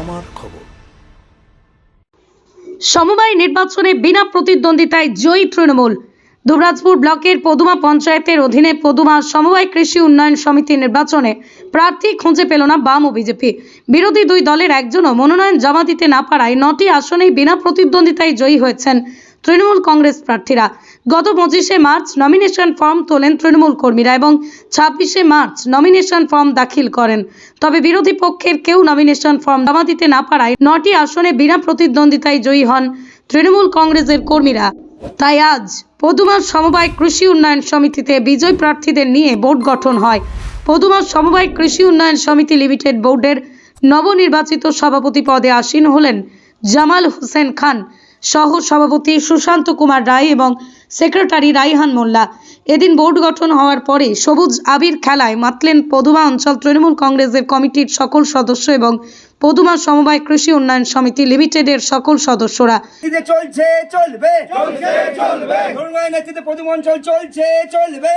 আমার খবর। সমবায় নির্বাচনে বিনা প্রতিদ্বন্দ্বিতায় জয়ী তৃণমূল। দুবরাজপুর ব্লকের পদুমা পঞ্চায়েতের অধীনে পদুমা সমবায় কৃষি উন্নয়ন সমিতি নির্বাচনে প্রার্থী খুঁজে পেল না বাম ও বিজেপি। বিরোধী দুই দলের একজনও মনোনয়ন জমা দিতে না পারায় নটি আসনেই বিনা প্রতিদ্বন্দ্বিতায় জয়ী হয়েছেন তৃণমূল কংগ্রেস প্রার্থীরা গত পঁচিশে মার্চ নমিনেশন ফর্ম তোলেন তৃণমূল কর্মীরা এবং ছাব্বিশে মার্চ নমিনেশন ফর্ম দাখিল করেন। তবে বিরোধী পক্ষের কেউ নমিনেশন ফর্ম জমা দিতে না পারায় নটি আসনে বিনা প্রতিদ্বন্দ্বিতায় জয়ী হন তৃণমূল কংগ্রেসের কর্মীরা। তাই আজ পদুমা সমবায় কৃষি উন্নয়ন সমিতিতে বিজয় প্রার্থীদের নিয়ে বোর্ড গঠন হয়। পদুমা সমবায় কৃষি উন্নয়ন সমিতি লিমিটেড বোর্ডের নবনির্বাচিত সভাপতি পদে আসীন হলেন জামাল হোসেন খান। সহ সভাপতি সুশান্ত কুমার রায় এবং সেক্রেটারি রাইহান মোল্লা। এদিন বোর্ড গঠন হওয়ার পরে সবুজ আবির খেলায় মাতলেন পদুমা অঞ্চল তৃণমূল কংগ্রেসের কমিটির সকল সদস্য এবং পদুমা সমবায় কৃষি উন্নয়ন সমিতি লিমিটেডের সকল সদস্যরা। চলছে চলবে। চলবে। ধর্মের নেতৃত্বে প্রথম অঞ্চল চলছে চলবে।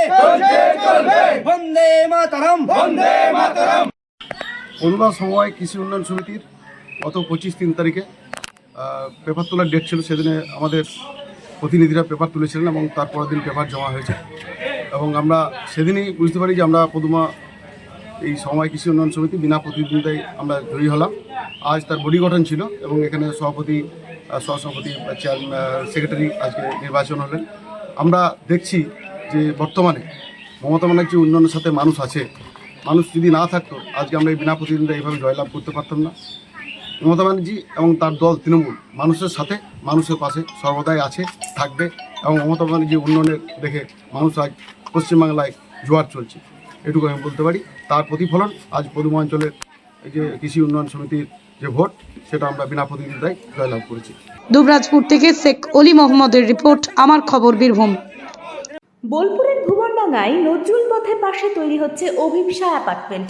বন্দে মাতারাম। বন্দে মাতারাম। পদুমা সমবায় কৃষি উন্নয়ন সমিতির গত পঁচিশ তিন তারিখে পেপার তোলার ডেট ছিল সেদিনে আমাদের প্রতিনিধিরা পেপার তুলেছিলেন এবং তারপরের দিন পেপার জমা হয়েছে। এবং আমরা সেদিনই বুঝতে পারি যে আমরা পদুমা এই সময় কৃষি উন্নয়ন সমিতি বিনা প্রতিদ্বন্দ্বিতায় আমরা জয়ী হলাম। আজ তার বডি গঠন ছিল এবং এখানে সভাপতি সহসভাপতি চেয়ারম্যান সেক্রেটারি আজকে নির্বাচন হলেন। আমরা দেখছি যে বর্তমানে মমতা ব্যানার্জি উন্নয়নের সাথে মানুষ আছে। মানুষ যদি না থাকতো, আজকে আমরা এই বিনা প্রতিদ্বন্দ্বিতা এইভাবে জয়লাভ করতে পারতাম না। মমতা ব্যানার্জি এবং তার দল তৃণমূল মানুষের সাথে মানুষের পাশে সর্বদাই আছে থাকবে এবং মমতা ব্যানার্জি উন্নয়নের দেখে মানুষ আজ পশ্চিমবাংলায় জোয়ার চলছে। এটুকু আমি বলতে পারি। তার প্রতিফলন আজ পদুমা অঞ্চলের এই যে কৃষি উন্নয়ন সমিতির যে ভোট সেটা আমরা বিনা প্রতিদ্বন্দ্বিতায় জয়লাভ করেছি। দুবরাজপুর থেকে শেখ অলি মোহাম্মদের রিপোর্ট আমার খবর বীরভূম। বোলপুরের ভুবনডাঙ্গায় নজরুল পথের পাশে তৈরি হচ্ছে অভিপসা অ্যাপার্টমেন্ট।